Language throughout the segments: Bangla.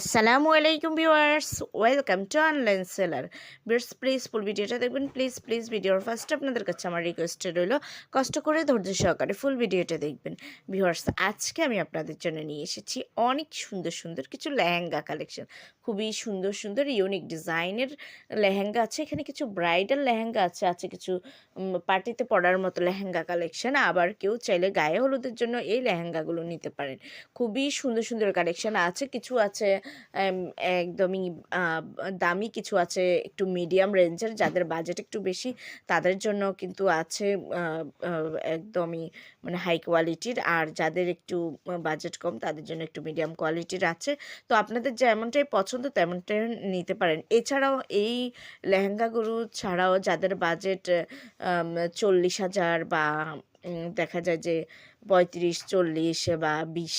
আসসালামু আলাইকুম viewers welcome to online seller viewers please full ভিডিওটা দেখবেন। প্লিজ প্লিজ ভিডিওর ফার্স্ট আপনাদের কাছে আমার রিকোয়েস্টে রইল, কষ্ট করে ধৈর্য সহকারে ফুল ভিডিওটা দেখবেন। ভিউয়ার্স আজকে আমি আপনাদের জন্য নিয়ে এসেছি অনেক সুন্দর সুন্দর কিছু লেহেঙ্গা কালেকশন খুবই সুন্দর সুন্দর ইউনিক ডিজাইনের লেহেঙ্গা আছে। এখানে কিছু ব্রাইডাল লেহেঙ্গা আছে আছে কিছু পার্টিতে পরার মতো লেহেঙ্গা কালেকশন আবার কেউ চাইলে গায়ে হলুদের জন্য এই লেহেঙ্গাগুলো নিতে পারেন। খুবই সুন্দর সুন্দর কালেকশন আছে। কিছু আছে একদমই দামি কিছু আছে একটু মিডিয়াম রেঞ্জের যাদের বাজেট একটু বেশি, তাদের জন্য কিন্তু আছে একদমই মানে হাই কোয়ালিটির আর যাদের একটু বাজেট কম, তাদের জন্য একটু মিডিয়াম কোয়ালিটির আছে। তো আপনাদের যেমনটাই পছন্দ, তেমনটাই নিতে পারেন। এছাড়াও এই লেহেঙ্গাগুলো ছাড়াও যাদের বাজেট চল্লিশ হাজার বা দেখা যায় যে পঁয়ত্রিশ, চল্লিশ বা বিশ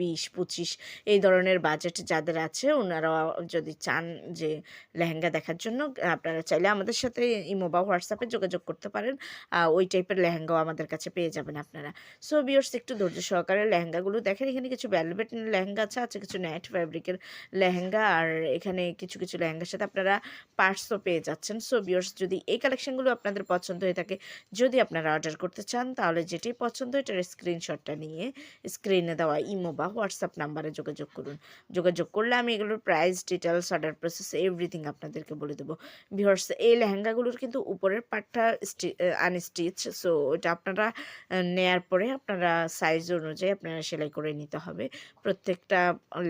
বিশ, পঁচিশ এই ধরনের বাজেট যাদের আছে ওনারা যদি চান যে লেহেঙ্গা দেখার জন্য, আপনারা চাইলে আমাদের সাথে ইমো বা হোয়াটসঅ্যাপে যোগাযোগ করতে পারেন। ওই টাইপের লেহেঙ্গাও আমাদের কাছে পেয়ে যাবেন আপনারা। সো বিয়ার্স একটু ধৈর্য সহকারে লেহেঙ্গাগুলো দেখেন। এখানে কিছু ভ্যালভেট লেহেঙ্গা আছে আছে কিছু নেট ফ্যাব্রিকের লেহেঙ্গা, আর এখানে কিছু কিছু লেহেঙ্গার সাথে আপনারা পার্টসও পেয়ে যাচ্ছেন। সো বিয়ার্স যদি এই কালেকশনগুলো আপনাদের পছন্দ হয়ে থাকে, যদি আপনারা অর্ডার করতে চান, তাহলে যেটি পছন্দ এটার স্ক্রিনশটটা নিয়ে স্ক্রিনে দেওয়া ইমো বা হোয়াটসঅ্যাপ নাম্বারে যোগাযোগ করুন। যোগাযোগ করলে আমি এগুলোর price details order process everything আপনাদেরকে বলে দেবো। ভিওর্স এই লেহেঙ্গাগুলোর কিন্তু উপরের পার্টটা আনস্টিচ সো ওটা আপনারা নেয়ার পরে আপনারা সাইজ অনুযায়ী আপনারা সেলাই করে নিতে হবে। প্রত্যেকটা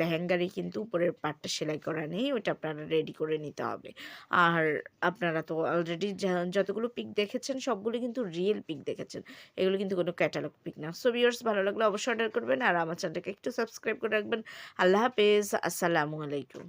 লেহেঙ্গারই কিন্তু উপরের পার্টটা সেলাই করা নেই ওটা আপনারা রেডি করে নিতে হবে। আর আপনারা তো অলরেডি যতগুলো পিক দেখেছেন, সবগুলো কিন্তু রিয়েল পিক দেখেছেন। এগুলো কিন্তু কোনো ক্যাটালগ পিক না। সো ভিউয়ার্স ভালো লাগলে অবশ্যই অর্ডার করবেন আর আমার চ্যানেলটাকে একটু সাবস্ক্রাইব করে রাখবেন। আল্লাহ হাফেজ, আসসালামু আলাইকুম।